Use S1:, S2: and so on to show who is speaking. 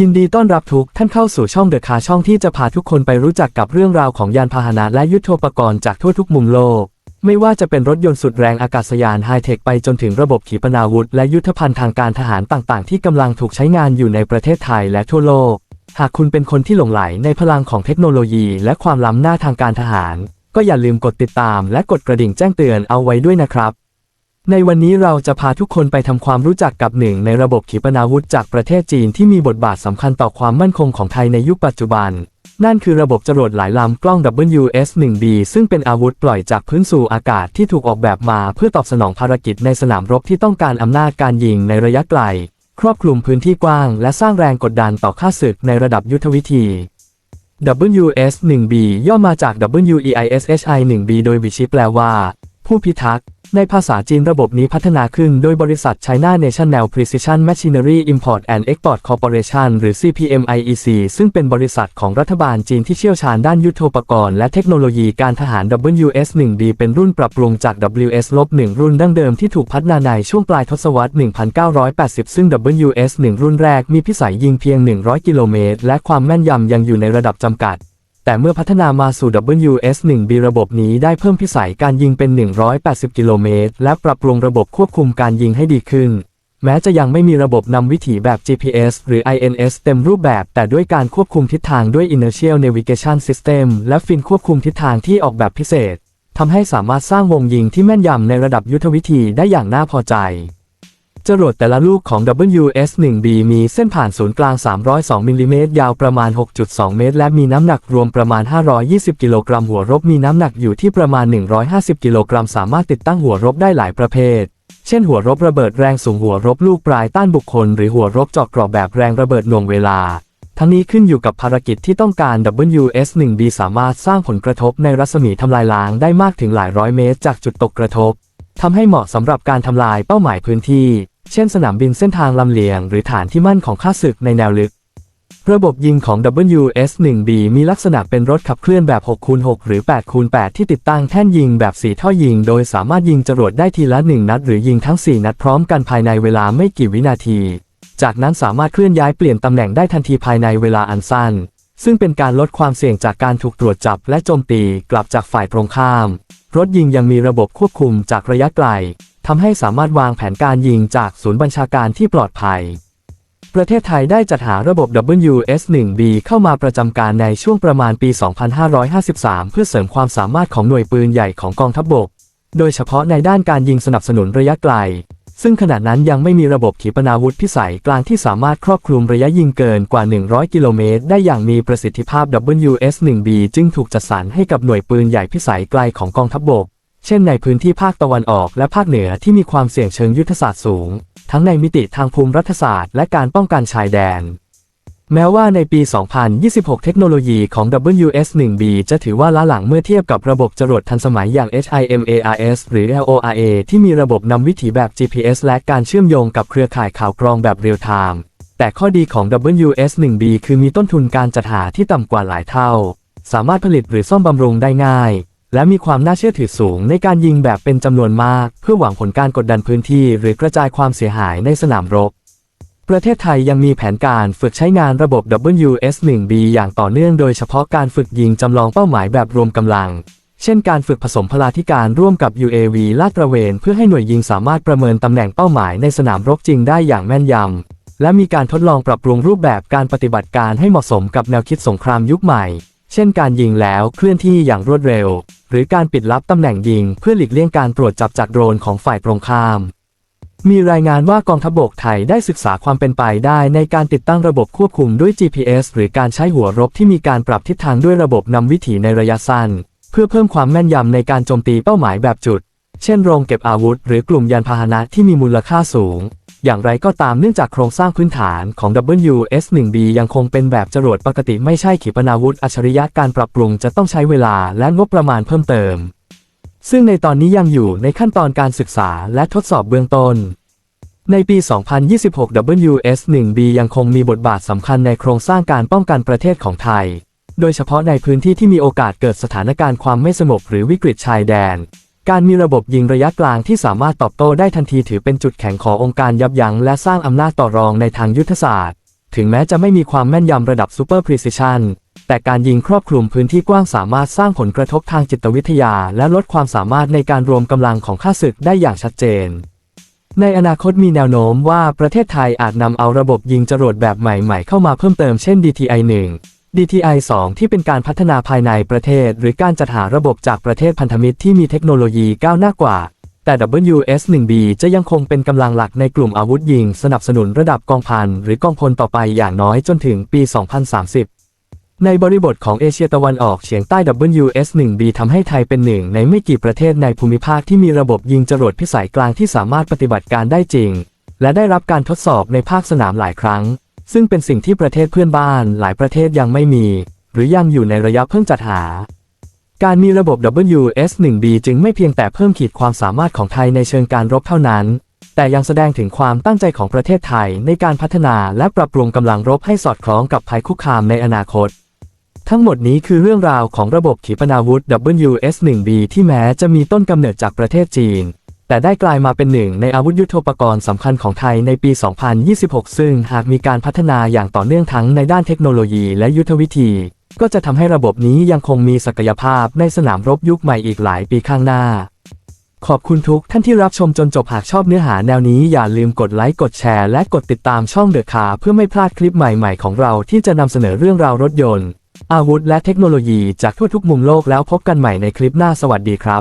S1: ยินดีต้อนรับทุกท่านเข้าสู่ช่องเดอะคาช่องที่จะพาทุกคนไปรู้จักกับเรื่องราวของยานพาหนะและยุทโธปกรณ์จากทั่วทุกมุมโลก ไม่ว่าจะเป็นรถยนต์สุดแรงอากาศยานไฮเทคไปจนถึงระบบขีปนาวุธ และยุทธภัณฑ์ทางการทหารต่างๆ ที่กำลังถูกใช้งานอยู่ในประเทศไทยและทั่วโลก หากคุณเป็นคนที่หลงไหลในพลังของเทคโนโลยีและความล้ำหน้าทางการทหาร ก็อย่าลืมกดติดตามและกดกระดิ่งแจ้งเตือนเอาไว้ด้วยนะครับ ในวันนี้เราจะพาทุกคนไปทำความรู้จักกับหนึ่งในระบบขีปนาวุธจากประเทศจีนที่มีบทบาทสำคัญต่อความมั่นคงของไทยในยุคปัจจุบัน นั่นคือระบบจรวดหลายลำกล้อง WS-1B ซึ่งเป็นอาวุธปล่อยจากพื้นสู่อากาศที่ถูกออกแบบมาเพื่อตอบสนองภารกิจในสนามรบที่ต้องการอำนาจการยิงในระยะไกล ครอบคลุมพื้นที่กว้าง และสร้างแรงกดดันต่อข้าศึกในระดับยุทธวิธี WS-1B ย่อมาจาก WEISHI-1B โดยบิชิแปลว่า ผู้พิทักษ์ ในภาษาจีนระบบนี้พัฒนาขึ้นโดยบริษัท China National Precision Machinery Import and Export Corporation หรือ CPMIEC ซึ่งเป็นบริษัทของรัฐบาลจีนที่เชี่ยวชาญด้านยุทโธปกรณ์และเทคโนโลยีการทหาร WS-1D เป็นรุ่นปรับปรุงจาก WS-1 รุ่นดั้งเดิมที่ถูกพัฒนาในช่วงปลายทศวรรษ 1980 ซึ่ง WS-1 รุ่นแรกมีพิสัยยิงเพียง 100 กิโลเมตรและความแม่นยำยังอยู่ในระดับจำกัด แต่เมื่อพัฒนามาสู่ WS-1B ระบบนี้ได้เพิ่มพิสัยการยิงเป็น 180 กิโลเมตร และปรับปรุงระบบควบคุมการยิงให้ดีขึ้น แม้จะยังไม่มีระบบนำวิถีแบบ GPS หรือ INS เต็มรูปแบบ แต่ด้วยการควบคุมทิศทางด้วย Inertial Navigation System และฟินควบคุมทิศทางที่ออกแบบพิเศษทำให้สามารถสร้างวงยิงที่แม่นยำในระดับยุทธวิธีได้อย่างน่าพอใจ จรวดแต่ละลูกของ WS-1B มีเส้นผ่านศูนย์กลาง 302 มิลลิเมตร ยาวประมาณ 6.2 เมตร และมีน้ำหนักรวมประมาณ 520 กิโลกรัม หัวรบมีน้ำหนักอยู่ที่ประมาณ 150 กิโลกรัม สามารถติดตั้งหัวรบได้หลายประเภท เช่น หัวรบระเบิดแรงสูง หัวรบลูกปลายต้านบุคคล หรือหัวรบเจาะกรอบแบบแรงระเบิดหน่วงเวลา ทั้งนี้ขึ้นอยู่กับภารกิจที่ต้องการ WS-1B สามารถสร้างผลกระทบในรัศมีทำลายล้างได้มากถึงหลายร้อยเมตร จากจุดตกกระทบทำให้เหมาะสำหรับการทำลายเป้าหมายพื้นที่ เช่นสนามบินเส้นทางลำเลียง หรือฐานที่มั่นของข้าศึกในแนวลึก ระบบยิงของ WS-1B มีลักษณะเป็นรถขับเคลื่อนแบบ 6x6 หรือ 8x8 ที่ติดตั้งแท่นยิงแบบ4ท่อยิง โดยสามารถยิงจรวดได้ทีละ 1 นัด หรือยิงทั้ง 4 นัดพร้อมกันภายในเวลาไม่กี่วินาที จากนั้นสามารถเคลื่อนย้ายเปลี่ยนตำแหน่งได้ทันทีภายในเวลาอันสั้น ซึ่งเป็นการลดความเสี่ยงจากการถูกตรวจจับและโจมตีกลับจากฝ่ายตรงข้าม รถยิงยังมีระบบควบคุมจากระยะไกล ทำให้สามารถวางแผนการยิงจากศูนย์บัญชาการที่ปลอดภัย ประเทศไทยได้จัดหาระบบ WS-1B เข้ามาประจำการในช่วงประมาณปี 2553 เพื่อเสริมความสามารถของหน่วยปืนใหญ่ของกองทัพบก โดยเฉพาะในด้านการยิงสนับสนุนระยะไกล ซึ่งขณะนั้นยังไม่มีระบบขีปนาวุธพิสัยกลางที่สามารถครอบคลุมระยะยิงเกินกว่า 100 กิโลเมตรได้อย่างมีประสิทธิภาพ WS-1B จึงถูกจัดสรรให้กับหน่วยปืนใหญ่พิสัยไกลของกองทัพบก เช่นในพื้นที่ภาคตะวันออกและภาคเหนือที่มีความเสี่ยงเชิงยุทธศาสตร์สูง ทั้งในมิติทางภูมิรัฐศาสตร์และการป้องกันชายแดน แม้ว่าในปี 2026 เทคโนโลยีของ WS-1B จะถือว่าล้าหลังเมื่อเทียบกับระบบจรวดทันสมัยอย่าง HIMARS หรือ LORA ที่มีระบบนำวิถีแบบ GPS และการเชื่อมโยงกับเครือข่ายข่าวกรองแบบเรียลไทม์แต่ข้อดีของ WS-1B คือมีต้นทุนการจัดหาที่ต่ำกว่าหลายเท่า สามารถผลิตหรือซ่อมบำรุงได้ง่าย และมีความน่าเชื่อถือสูงในการยิงแบบเป็นจำนวนมาก เพื่อหวังผลการกดดันพื้นที่หรือกระจายความเสียหายในสนามรบ ประเทศไทยยังมีแผนการฝึกใช้งานระบบ WS-1B อย่างต่อเนื่องโดยเฉพาะการฝึกยิงจำลองเป้าหมายแบบรวมกำลัง เช่นการฝึกผสมพลาธิการร่วมกับ UAV ลาดตระเวน เพื่อให้หน่วยยิงสามารถประเมินตำแหน่งเป้าหมายในสนามรบจริงได้อย่างแม่นยำและมีการทดลองปรับปรุงรูปแบบการปฏิบัติการให้เหมาะสมกับแนวคิดสงครามยุคใหม่ เช่นการยิงแล้วเคลื่อนที่อย่างรวดเร็ว หรือการปิดลับตำแหน่งยิงเพื่อหลีกเลี่ยงการตรวจจับจากโดรนของฝ่ายตรงข้าม มีรายงานว่ากองทัพบกไทยได้ศึกษาความเป็นไปได้ในการติดตั้งระบบควบคุมด้วย GPS หรือการใช้หัวรบที่มีการปรับทิศทางด้วยระบบนำวิถีในระยะสั้น เพื่อเพิ่มความแม่นยำในการโจมตีเป้าหมายแบบจุด เช่นโรงเก็บอาวุธ หรือกลุ่มยานพาหนะที่มีมูลค่าสูง อย่างไรก็ตามเนื่องจากโครงสร้างพื้นฐานของ WS-1B ยังคงเป็นแบบจรวดปกติไม่ใช่ขีปนาวุธอัจฉริยะการปรับปรุงจะต้องใช้เวลาและงบประมาณเพิ่มเติม ซึ่งในตอนนี้ยังอยู่ในขั้นตอนการศึกษาและทดสอบเบื้องต้น ในปี 2026 WS-1B ยังคงมีบทบาทสำคัญในโครงสร้างการป้องกันประเทศของไทย โดยเฉพาะในพื้นที่ที่มีโอกาสเกิดสถานการณ์ความไม่สงบหรือวิกฤตชายแดน การมีระบบยิงระยะกลางที่สามารถตอบโต้ได้ทันทีถือเป็นจุดแข็งขององค์การยับยั้งและสร้างอำนาจต่อรองในทางยุทธศาสตร์ ถึงแม้จะไม่มีความแม่นยำระดับ Super Precision แต่การยิงครอบคลุมพื้นที่กว้างสามารถสร้างผลกระทบทางจิตวิทยา และลดความสามารถในการรวมกำลังของข้าศึกได้อย่างชัดเจน ในอนาคตมีแนวโน้มว่าประเทศไทยอาจนำเอาระบบยิงจรวดแบบใหม่ ๆ เข้ามาเพิ่มเติมเช่น DTI 1 DTI 2 ที่เป็นการพัฒนาภายในประเทศ หรือการจัดหาระบบจากประเทศพันธมิตรที่มีเทคโนโลยีก้าวหน้ากว่า แต่ WS-1B จะยังคงเป็นกำลังหลักในกลุ่มอาวุธยิง สนับสนุนระดับกองพันหรือกองพลต่อไปอย่างน้อยจนถึงปี 2030 ในบริบทของเอเชียตะวันออกเฉียงใต้ WS-1B ทำให้ไทยเป็นหนึ่งในไม่กี่ประเทศในภูมิภาคที่มีระบบยิงจรวดพิสัยกลางที่สามารถปฏิบัติการได้จริง และได้รับการทดสอบในภาคสนามหลายครั้ง ซึ่งเป็นสิ่งที่ประเทศเพื่อนบ้านหลายประเทศยังไม่มี หรือยังอยู่ในระยะเพิ่งจัดหา การมีระบบ WS-1B จึงไม่เพียงแต่เพิ่มขีดความสามารถของไทยในเชิงการรบเท่านั้น แต่ยังแสดงถึงความตั้งใจของประเทศไทยในการพัฒนาและปรับปรุงกำลังรบให้สอดคล้องกับภัยคุกคามในอนาคต ทั้งหมดนี้คือเรื่องราวของระบบขีปนาวุธ WS-1B ที่แม้จะมีต้นกำเนิดจากประเทศจีน แต่ได้กลายมาเป็นหนึ่งในอาวุธยุทโธปกรณ์สำคัญของไทยในปี 2026 ซึ่งหากมีการพัฒนาอย่างต่อเนื่องทั้งในด้านเทคโนโลยีและยุทธวิธี ก็จะทำให้ระบบนี้ยังคงมีศักยภาพในสนามรบยุคใหม่อีกหลายปีข้างหน้า ขอบคุณทุกท่านที่รับชมจนจบหากชอบเนื้อหาแนวนี้อย่าลืมกดไลค์กดแชร์และกดติดตามช่องเดอะคาเพื่อไม่พลาดคลิปใหม่ๆ ของเราที่จะนำเสนอเรื่องราวรถยนต์ อาวุธและเทคโนโลยีจากทั่วทุกมุมโลกแล้วพบกันใหม่ในคลิปหน้าสวัสดีครับ